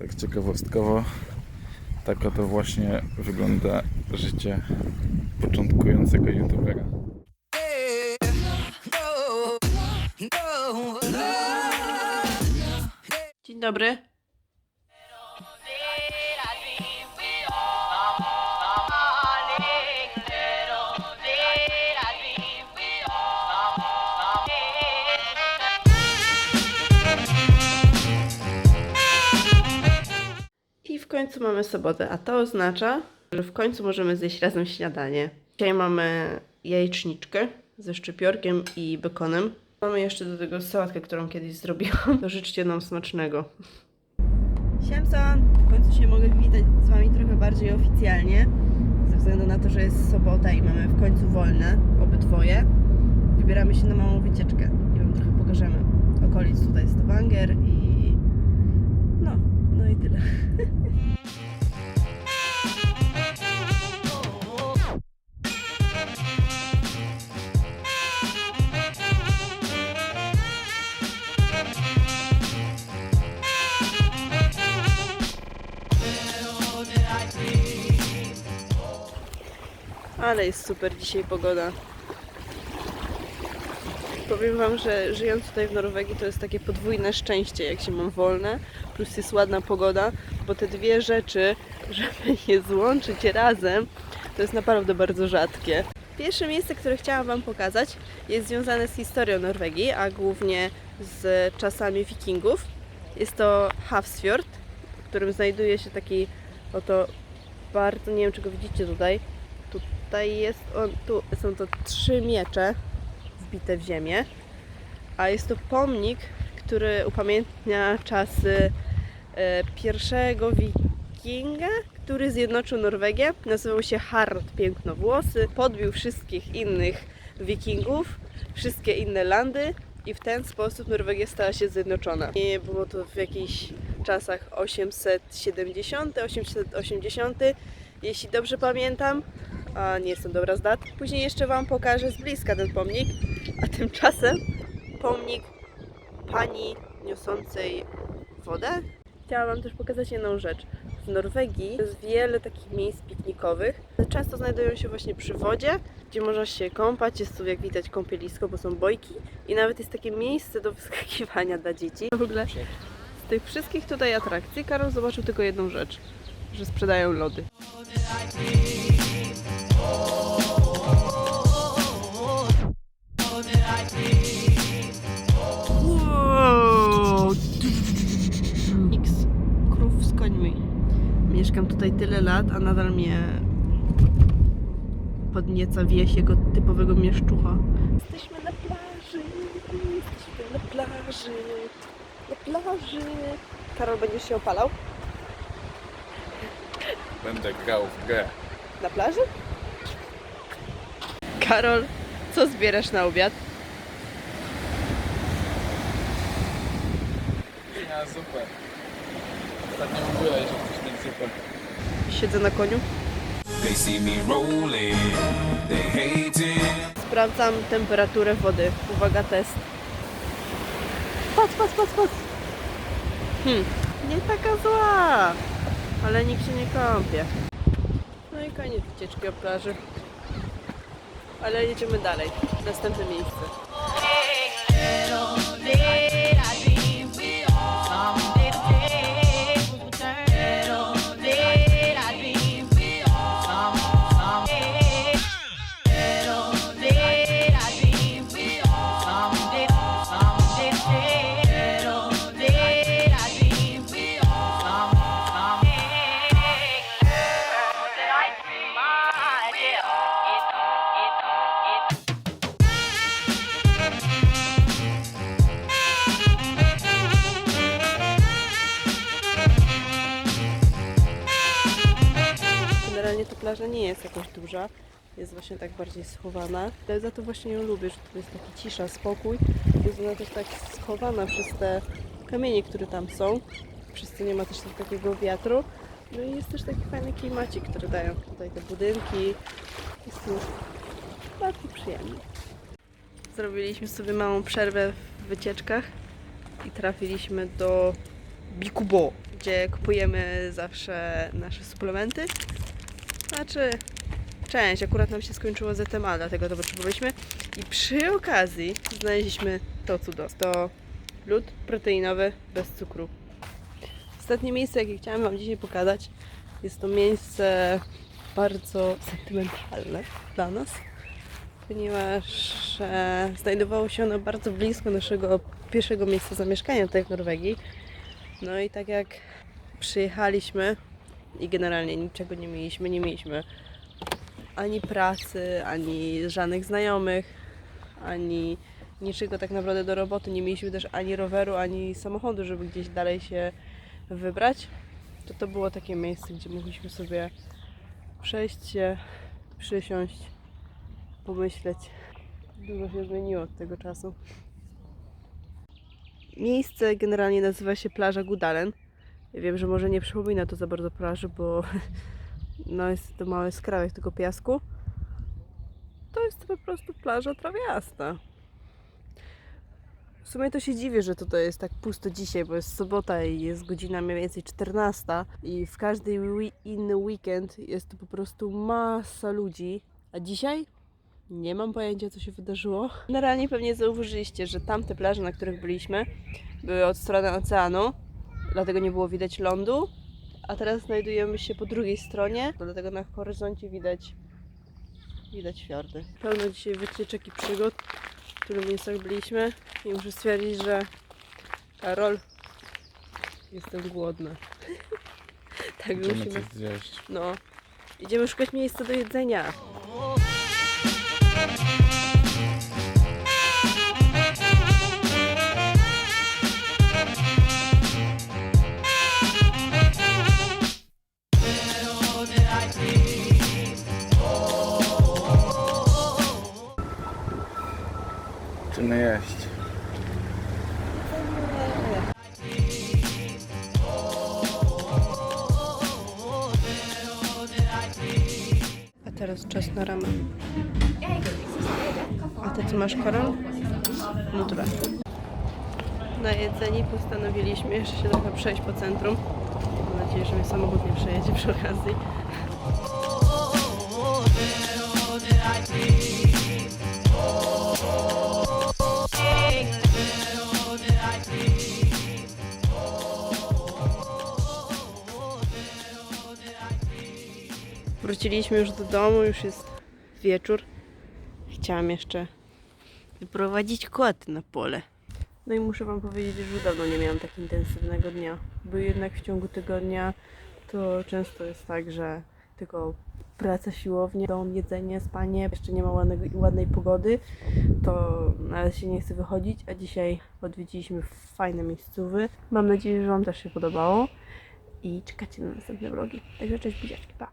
Tak ciekawostkowo, tak oto właśnie wygląda życie początkującego youtubera. Dzień dobry. W końcu mamy sobotę, a to oznacza, że w końcu możemy zjeść razem śniadanie. Dzisiaj mamy jajeczniczkę ze szczypiorkiem i bekonem. Mamy jeszcze do tego sałatkę, którą kiedyś zrobiłam. To życzcie nam smacznego. Siemson! W końcu się mogę witać z Wami trochę bardziej oficjalnie. Ze względu na to, że jest sobota i mamy w końcu wolne, obydwoje. Wybieramy się na małą wycieczkę i Wam trochę pokażemy okolic tutaj Stavanger i... No, no i tyle. Ale jest super dzisiaj pogoda. Powiem Wam, że żyjąc tutaj w Norwegii to jest takie podwójne szczęście, jak się mam wolne, plus jest ładna pogoda, bo te dwie rzeczy, żeby je złączyć razem, to jest naprawdę bardzo rzadkie. Pierwsze miejsce, które chciałam Wam pokazać, jest związane z historią Norwegii, a głównie z czasami wikingów. Jest to Hafsfjord, w którym znajduje się taki oto bardzo, nie wiem czy go widzicie tutaj, Tutaj jest on, tu są to trzy miecze wbite w ziemię, a jest to pomnik, który upamiętnia czasy e, pierwszego wikinga, który zjednoczył Norwegię. Nazywał się Harald Pięknowłosy, podbił wszystkich innych wikingów, wszystkie inne landy i w ten sposób Norwegia stała się zjednoczona. I było to w jakichś czasach 870, 880, jeśli dobrze pamiętam a nie jestem dobra z dat. Później jeszcze Wam pokażę z bliska ten pomnik, a tymczasem pomnik pani niosącej wodę. Chciałam Wam też pokazać jedną rzecz. W Norwegii jest wiele takich miejsc piknikowych. Często znajdują się właśnie przy wodzie, gdzie można się kąpać. Jest tu, jak widać, kąpielisko, bo są bojki. I nawet jest takie miejsce do wyskakiwania dla dzieci. W ogóle z tych wszystkich tutaj atrakcji Karol zobaczył tylko jedną rzecz. Że sprzedają lody. Lat, a nadal mnie podnieca wieś jego typowego mieszczucha. Jesteśmy na plaży, jesteśmy na plaży, na plaży. Karol, będziesz się opalał? Będę grał w grę. Na plaży? Karol, co zbierasz na obiad? Ja super. Ostatnio mówiłeś, że chcesz mieć super. Siedzę na koniu. Sprawdzam temperaturę wody. Uwaga, test. Patrz, patrz, patrz, patrz. Hmm, nie taka zła, ale nikt się nie kąpie. No i koniec wycieczki o plaży. Ale jedziemy dalej. Następne miejsce. Plaża nie jest jakoś duża. Jest właśnie tak bardziej schowana. Ale za to właśnie ją lubię, że tu jest taka cisza, spokój. Jest ona też tak schowana przez te kamienie, które tam są. Przez co nie ma też takiego wiatru. No i jest też taki fajny klimacik, który dają tutaj te budynki. Jest tu bardzo przyjemnie. Zrobiliśmy sobie małą przerwę w wycieczkach i trafiliśmy do Bikubo. gdzie kupujemy zawsze nasze suplementy. Znaczy, część, akurat nam się skończyło ZMA, dlatego to potrzebowaliśmy. I przy okazji znaleźliśmy to cudo. To lód proteinowy bez cukru. Ostatnie miejsce, jakie chciałam Wam dzisiaj pokazać, jest to miejsce bardzo sentymentalne dla nas, ponieważ e, znajdowało się ono bardzo blisko naszego pierwszego miejsca zamieszkania tutaj w Norwegii. No i tak jak przyjechaliśmy i generalnie niczego nie mieliśmy, nie mieliśmy ani pracy, ani żadnych znajomych, ani niczego tak naprawdę do roboty. Nie mieliśmy też ani roweru, ani samochodu, żeby gdzieś dalej się wybrać. To to było takie miejsce, gdzie mogliśmy sobie przejść się, przysiąść, pomyśleć. Dużo się zmieniło od tego czasu. Miejsce generalnie nazywa się plaża Gudalen. Wiem, że może nie przypomina to za bardzo plaży, bo no jest to mały skrawek tylko piasku. To jest po prostu plaża trawiasta. W sumie to się dziwię, że tutaj jest tak pusto dzisiaj, bo jest sobota i jest godzina mniej więcej 14 i w każdy inny weekend jest tu po prostu masa ludzi, a dzisiaj nie mam pojęcia, co się wydarzyło. Generalnie pewnie zauważyliście, że tamte plaże, na których byliśmy, były od strony oceanu, dlatego nie było widać lądu, a teraz znajdujemy się po drugiej stronie, dlatego na horyzoncie widać widać fiordy. Pełno dzisiaj wycieczek i przygód, w których miejscach byliśmy i muszę stwierdzić, że Karol, jestem głodna. tak Idziemy musimy. coś zjeść. No, idziemy szukać miejsca do jedzenia. Idziemy jeść. A teraz czas na ramen. A ty co masz, Karol? No dobra. Na jedzenie postanowiliśmy jeszcze się trochę przejść po centrum. Mam nadzieję, że mnie samochód nie przejedzie przy okazji. Wróciliśmy już do domu, już jest wieczór. Chciałam jeszcze wyprowadzić koty na pole. No i muszę Wam powiedzieć, że już dawno nie miałam tak intensywnego dnia, bo jednak w ciągu tygodnia to często jest tak, że tylko praca, siłownia, dom, jedzenie, spanie, jeszcze nie ma ładnego, ładnej pogody, to nawet się nie chce wychodzić, a dzisiaj odwiedziliśmy fajne miejscowy. Mam nadzieję, że Wam też się podobało i czekacie na następne vlogi. Także cześć, buziaczki, pa!